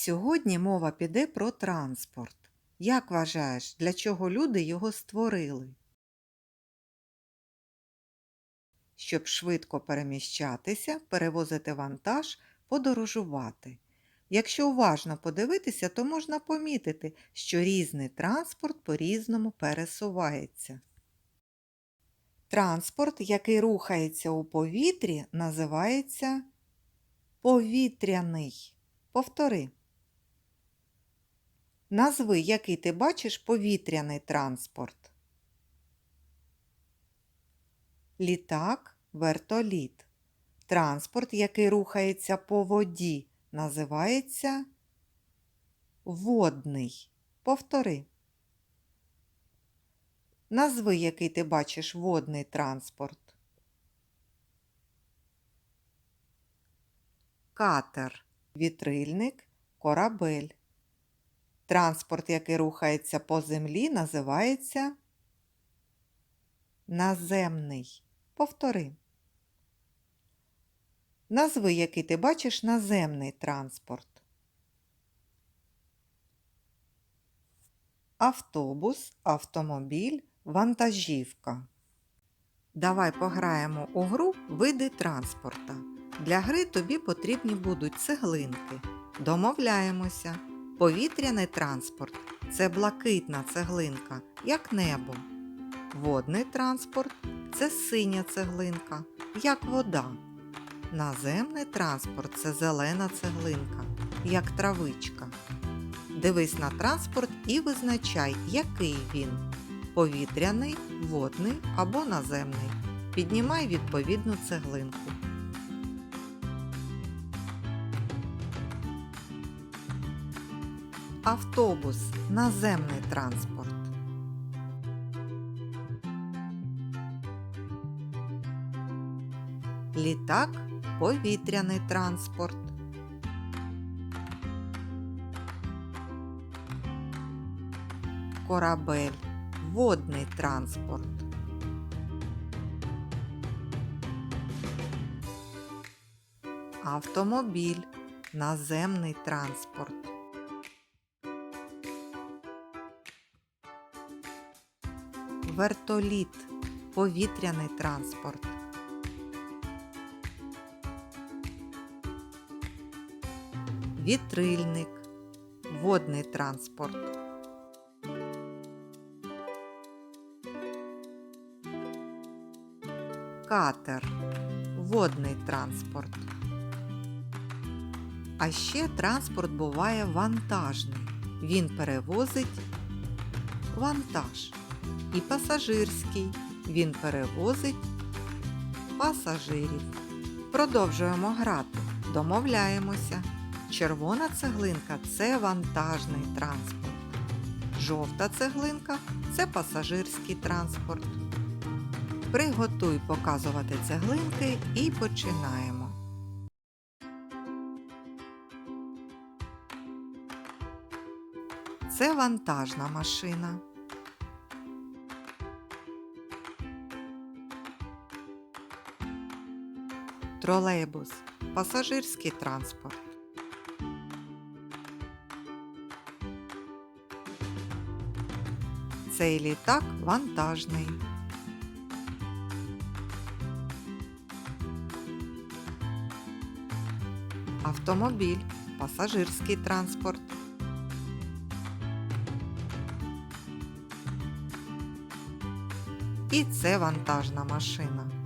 Сьогодні мова піде про транспорт. Як вважаєш, для чого люди його створили? Щоб швидко переміщатися, перевозити вантаж, подорожувати. Якщо уважно подивитися, то можна помітити, що різний транспорт по-різному пересувається. Транспорт, який рухається у повітрі, називається повітряний. Повтори. Назви, який ти бачиш повітряний транспорт. Літак, вертоліт. Транспорт, який рухається по воді, називається водний. Повтори. Назви, який ти бачиш водний транспорт. Катер, вітрильник, корабель. Транспорт, який рухається по землі, називається наземний. Повтори. Назви, який ти бачиш наземний транспорт. Автобус, автомобіль, вантажівка. Давай пограємо у гру види транспорта. Для гри тобі потрібні будуть цеглинки. Домовляємося. Повітряний транспорт це блакитна цеглинка, як небо. Водний транспорт це синя цеглинка, як вода. Наземний транспорт це зелена цеглинка, як травичка. Дивись на транспорт і визначай, який він повітряний, водний або наземний. Піднімай відповідну цеглинку. Автобус наземний транспорт. Літак повітряний транспорт. Корабель водний транспорт. Автомобіль наземний транспорт. Вертоліт повітряний транспорт. Вітрильник водний транспорт. Катер водний транспорт. А ще транспорт буває вантажний. Він перевозить вантаж. І пасажирський. Він перевозить пасажирів. Продовжуємо грати. Домовляємося. Червона цеглинка це вантажний транспорт. Жовта цеглинка це пасажирський транспорт. Приготуй показувати цеглинки і починаємо. Це вантажна машина. Тролейбус пасажирський транспорт. Цей літак вантажний. Автомобіль пасажирський транспорт. І це вантажна машина.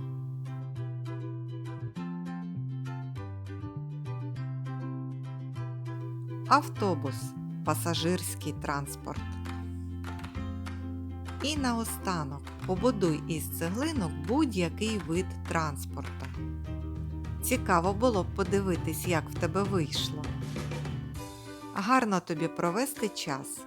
Автобус пасажирський транспорт. І наостанок побудуй із цеглинок будь-який вид транспорту. Цікаво було б подивитись, як в тебе вийшло. Гарно тобі провести час.